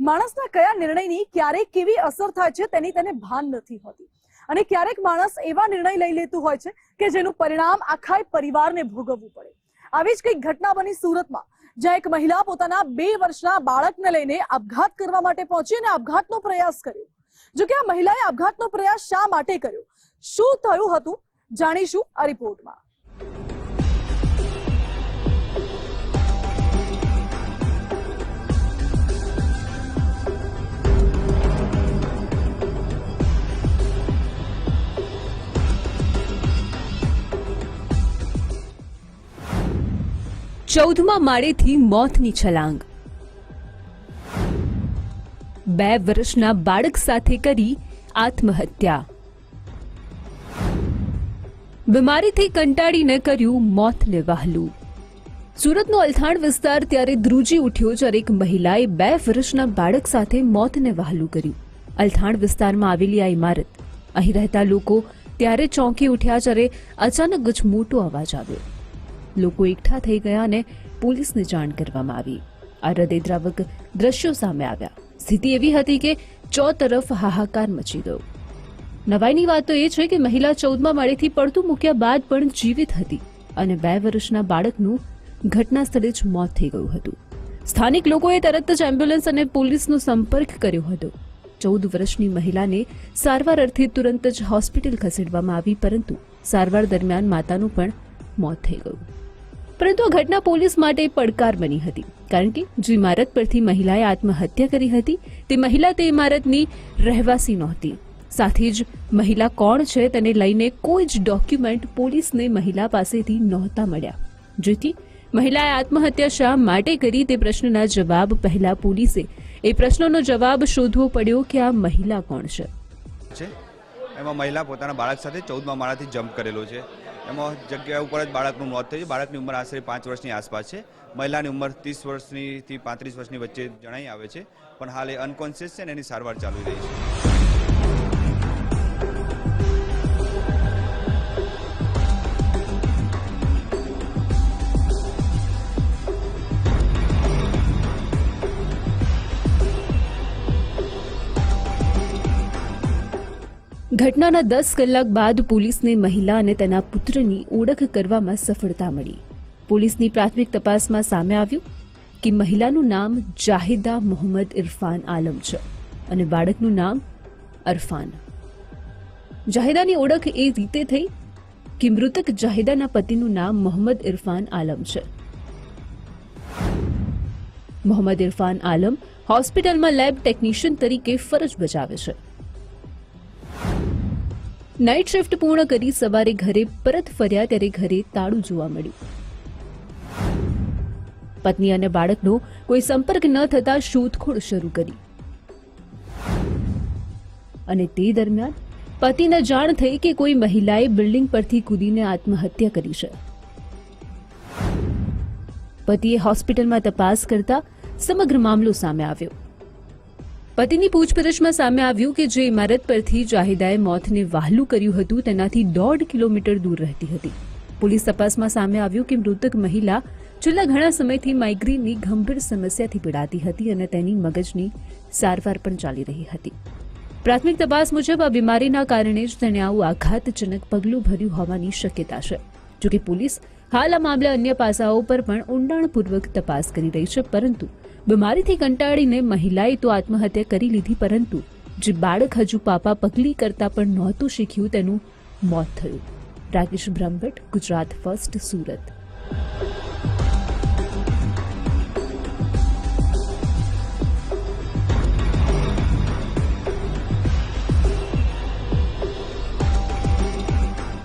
માણસના કયા નિર્ણયની ક્યારેક કેવી અસર થાય છે તેની તેને ભાન નથી હોતી. અને ક્યારેક માણસ એવા નિર્ણય લઈ લેતું હોય છે કે જેનું પરિણામ આખા પરિવારને ભોગવવું પડે. આવી જ કંઈક ઘટના બની સુરતમાં, જ્યાં એક મહિલા પોતાના બે વર્ષના બાળકને લઈને આપઘાત કરવા માટે પહોંચી અને આપઘાતનો પ્રયાસ કર્યો. જો કે આ મહિલાએ આપઘાતનો પ્રયાસ શા માટે કર્યો? શું થયું હતું? જાણીશું આ રિપોર્ટમાં. ચૌદમા માળેથી મોતની છલાંગ. બે વર્ષના બાળક સાથે કરી આત્મહત્યા. બીમારીથી કંટાળીને કર્યું મોતને વહાલું. સુરતનો અલથાણ વિસ્તાર ત્યારે ધ્રુજી ઉઠ્યો જ્યારે એક મહિલાએ બે વર્ષના બાળક સાથે મોતને વહાલું કર્યું. અલથાણ વિસ્તારમાં આવેલી આ ઇમારત. અહીં રહેતા લોકો ત્યારે ચોંકી ઉઠ્યા જ્યારે અચાનક જ મોટો અવાજ આવ્યો. લોકો એકઠા થઈ ગયા અને પોલીસને જાણ કરવામાં આવી. આ હૃદયદ્રાવક દ્રશ્યો સામે આવ્યા. સ્થિતિ એવી હતી કે ચો તરફ હાહાકાર મચી ગયો. નવાઈની વાત તો એ છે કે મહિલા ચૌદમા માળેથી પડતું મૂક્યા બાદ પણ જીવિત હતી અને બે વર્ષના બાળકનું ઘટના સ્થળે જ મોત થઈ ગયું હતું. સ્થાનિક લોકોએ તરત જ એમ્બ્યુલન્સ અને પોલીસનો સંપર્ક કર્યો હતો. ચૌદ વર્ષની મહિલાને સારવાર અર્થે તુરંત જ હોસ્પિટલ ખસેડવામાં આવી, પરંતુ સારવાર દરમિયાન માતાનું પણ મોત થઈ ગયું. પરંતુ આ ઘટના પોલીસ માટે પડકાર બની હતી, કારણ કે જે ઇમારત પરથી મહિલાએ આત્મહત્યા કરી હતી, તે મહિલા તે ઇમારતની રહેવાસી નહોતી. સાથે જ મહિલા કોણ છે તેને લઈને કોઈ જ ડોક્યુમેન્ટ પોલીસને મહિલા પાસેથી નહોતા મળ્યા. જેથી મહિલાએ આત્મહત્યા શા માટે કરી તે પ્રશ્નના જવાબ પહેલા પોલીસે, એ પ્રશ્નનો જવાબ શોધવો પડ્યો કે આ મહિલા કોણ છે. એમાં મહિલા પોતાના બાળક સાથે ચૌદમા માળાથી જમ્પ કરેલો છે. એમાં જગ્યા ઉપર જ બાળકનું મોત થયું છે. બાળકની ઉંમર આશરે પાંચ વર્ષની આસપાસ છે. મહિલાની ઉંમર ત્રીસ વર્ષની થી પાંત્રીસ વર્ષની વચ્ચે જણાઈ આવે છે. પણ હાલ એ અનકોન્શિયસ છે ને એની સારવાર ચાલુ રહી છે. ઘટનાના દસ કલાક બાદ પોલીસને મહિલા અને તેના પુત્રની ઓળખ કરવામાં સફળતા મળી. પોલીસની પ્રાથમિક તપાસમાં સામે આવ્યું કે મહિલાનું નામ જાહિદા મોહમ્મદ ઇરફાન આલમ છે અને બાળકનું નામ અરફાન. જાહિદાની ઓળખ એ રીતે થઈ કે મૃતક જાહિદાના પતિનું નામ મોહમ્મદ ઇરફાન આલમ છે. મોહમ્મદ ઇરફાન આલમ હોસ્પિટલમાં લેબ ટેકનિશિયન તરીકે ફરજ બજાવે છે. નાઇટ શિફ્ટ પૂર્ણ કરી સવારે ઘરે પરત ફર્યા ત્યારે ઘરે તાળું જોવા મળ્યું. પત્ની અને બાળકનો કોઈ સંપર્ક ન થતા શોધખોળ શરૂ કરી. અને તે દરમિયાન પતિને જાણ થઈ કે કોઈ મહિલાએ બિલ્ડિંગ પરથી કૂદીને આત્મહત્યા કરી છે. પતિએ હોસ્પિટલમાં તપાસ કરતા સમગ્ર મામલો સામે આવ્યો. પતિની પૂછપરછમાં સામે આવ્યું કે જે ઇમારત પરથી જાહિદાએ મોતને વહાલું કર્યું હતું, તેનાથી દોઢ કિલોમીટર દૂર રહેતી હતી. પોલીસ તપાસમાં સામે આવ્યું કે મૃતક મહિલા છેલ્લા ઘણા સમયથી માઇગ્રેનની ગંભીર સમસ્યાથી પીડાતી હતી અને તેની મગજની સારવાર પણ ચાલી રહી હતી. પ્રાથમિક તપાસ મુજબ આ બીમારીના કારણે જ તેણે આવું આઘાતજનક પગલું ભર્યું હોવાની શક્યતા છે. જોકે પોલીસ હાલ આ મામલે અન્ય પાસાઓ પર પણ ઊંડાણપૂર્વક તપાસ કરી રહી છે, પરંતુ બીમારીથી કંટાળીને મહિલાએ તો આત્મહત્યા કરી લીધી, પરંતુ જે બાળક હજુ પાપા પગલી કરતા પણ નહોતું શીખ્યું, તેનું મોત થયું. રાકેશ બ્રહ્મભટ્ટ, ગુજરાત ફર્સ્ટ, સુરત.